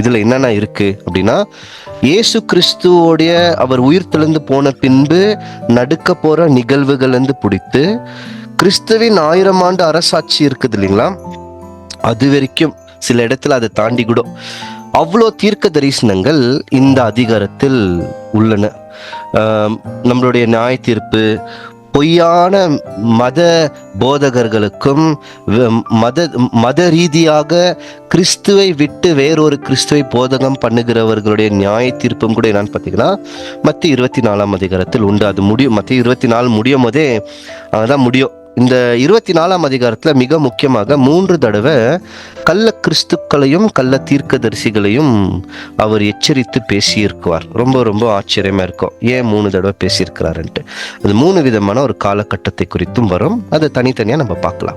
இதில் என்னென்ன இருக்குது அப்படின்னா இயேசு கிறிஸ்துவோடைய அவர் உயிர்த்தெழுந்து போன பின்பு நடுக்க போகிற நிகழ்வுகள்லேருந்து பிடித்து கிறிஸ்துவின் ஆயிரம் ஆண்டு அரசாட்சி இருக்குது இல்லைங்களா? அது வரைக்கும் சில இடத்துல அதை தாண்டி கூட. அவ்வளோ தீர்க்க தரிசனங்கள் இந்த அதிகாரத்தில் உள்ளன. நம்மளுடைய நியாய தீர்ப்பு பொய்யான மத போதகர்களுக்கும் மத மத ரீதியாக கிறிஸ்துவை விட்டு வேறொரு கிறிஸ்துவை போதகம் பண்ணுகிறவர்களுடைய நியாய தீர்ப்பும் கூட என்னன்னு பார்த்தீங்கன்னா மத்திய இருபத்தி நாலாம் அதிகாரத்தில் உண்டு. அது முடியும் மத்திய இருபத்தி நாலு முடியும் போதே அதான் முடியும். இந்த இருபத்தி நாலாம் அதிகாரத்தில் மிக முக்கியமாக மூன்று தடவை கள்ள கிறிஸ்துக்களையும் கள்ள தீர்க்கதரிசிகளையும் அவர் எச்சரித்து பேசியிருக்குவார். ரொம்ப ரொம்ப ஆச்சரியமாக இருக்கும். ஏன் மூணு தடவை பேசியிருக்கிறாருன்ட்டு. அது மூணு விதமான ஒரு காலகட்டத்தை குறித்தும் வரும். அதை தனித்தனியாக நம்ம பார்க்கலாம்.